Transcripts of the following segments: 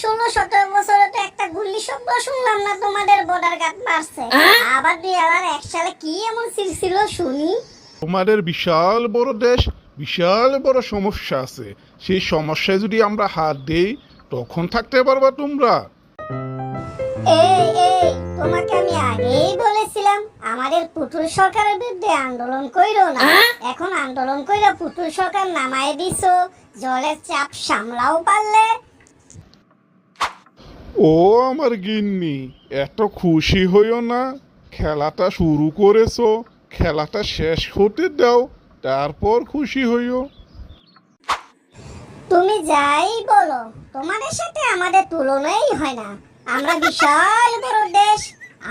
ষোলো সতেরো বছরে তো একটা গুল্লি শব্দ শুনলাম না তোমাদের বর্ডার গার্ড মারছে। আবার দুই হাজার এক সালে কি এমন ছিল শুনি? তোমাদের বিশাল বড় দেশ বিশাল বড় সমস্যা আছে। সেই সমস্যায় যদি আমরা হাত দেই তখন থাকতে পারবা তোমরা। এই এই তোমাকে আমি আগেই বলেছিলাম আমাদের পুতুল সরকারের বিরুদ্ধে আন্দোলন কইরো না। এখন আন্দোলন কইরা পুতুল সরকার নামায় দিছো জলের চাপ সামলাও পারলে ও আমার গিন্নি, এত খুশি হইও না। খেলাটা শুরু করেছ, খেলাটা শেষ হতে দাও, তারপর খুশি হইও। তুমি যাই বলো, তোমাদের সাথে আমাদের তুলনাই হয় না। আমরা বিশাল বড় দেশ,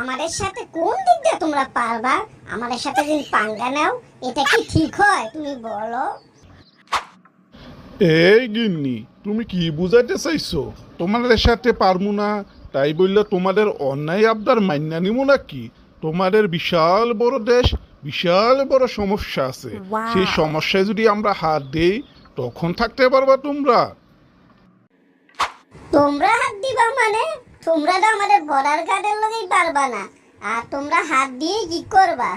আমাদের সাথে কোন দিক দিয়ে তোমরা পারবা? আমাদের সাথে যদি পাঙ্গা নাও, এটা কি ঠিক হয় তুমি বলো? এই গিন্নি তুমি কি বুঝাইতে চাইছো? তোমাদের সাথে পারমু না তাই বললে তোমাদের অন্যায় আবদার মান্যা নিব নাকি? তোমাদের বিশাল বড় দেশ বিশাল বড় সমস্যা আছে। সেই সমস্যায় যদি আমরা হাত দেই তখন থাকতে পারবা তোমরা। তোমরা হাত দিবা মানে? তোমরা তো আমাদের বর্ডার গার্ডের লগেই পারবা না। আর তোমরা হাত দিয়ে কি করবা?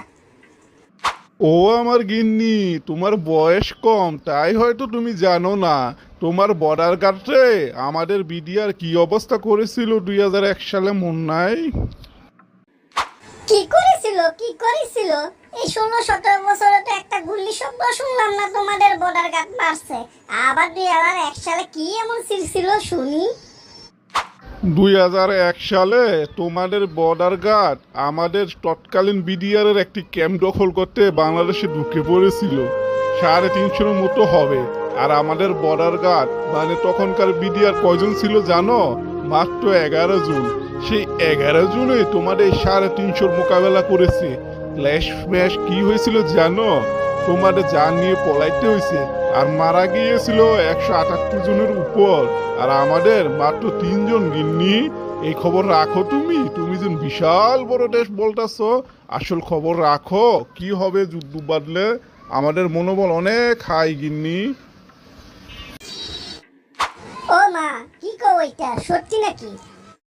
ও আমার গিন্নি, তোমার বয়স কম, তাই হয়তো তুমি জানো না। তোমার বর্ডার গার্ডে আমাদের বিডিআর কি অবস্থা করেছিল দুই হাজার এক সালে মন নাই কি করেছিল? কি করেছিল? এই ষোলো, সতেরো বছরে তো একটা গুল্লি শব্দ শুনলাম না, তোমাদের বর্ডার গার্ড মারছে। আবার দুই হাজার এক সালে কি এমন ছিল, শুনি? দুই হাজার এক সালে তোমাদের বর্ডার গার্ড আমাদের তৎকালীন বিডিআর এর একটি ক্যাম্প দখল করতে বাংলাদেশে ঢুকে পড়েছিল। সাড়ে তিনশোর মতো হবে। আর আমাদের বর্ডার গার্ড মানে তখনকার বিডিআর কয়জন ছিল জানো? মাত্র এগারো জন। সেই এগারো জনে তোমাদের সাড়ে তিনশোর মোকাবেলা করেছে। ফ্ল্যাশ ফ্ল্যাশ কি হয়েছিল জানো? তোমাদের যান নিয়ে পলাইতে হয়েছে। আর মারা গিয়েছিল একশো আটাত্তর জনের উপর। আর আমাদের মাত্র তিনজন গিন্নি। এই খবর রাখো তুমি। তুমি যে বিশাল বড় দেশ বলতেছ। আসল খবর রাখো। কি হবে যুদ্ধ বাদলে আমাদের মনোবল অনেক হাই, গিন্নি। ও মা, কি কো এটা? সত্যি নাকি?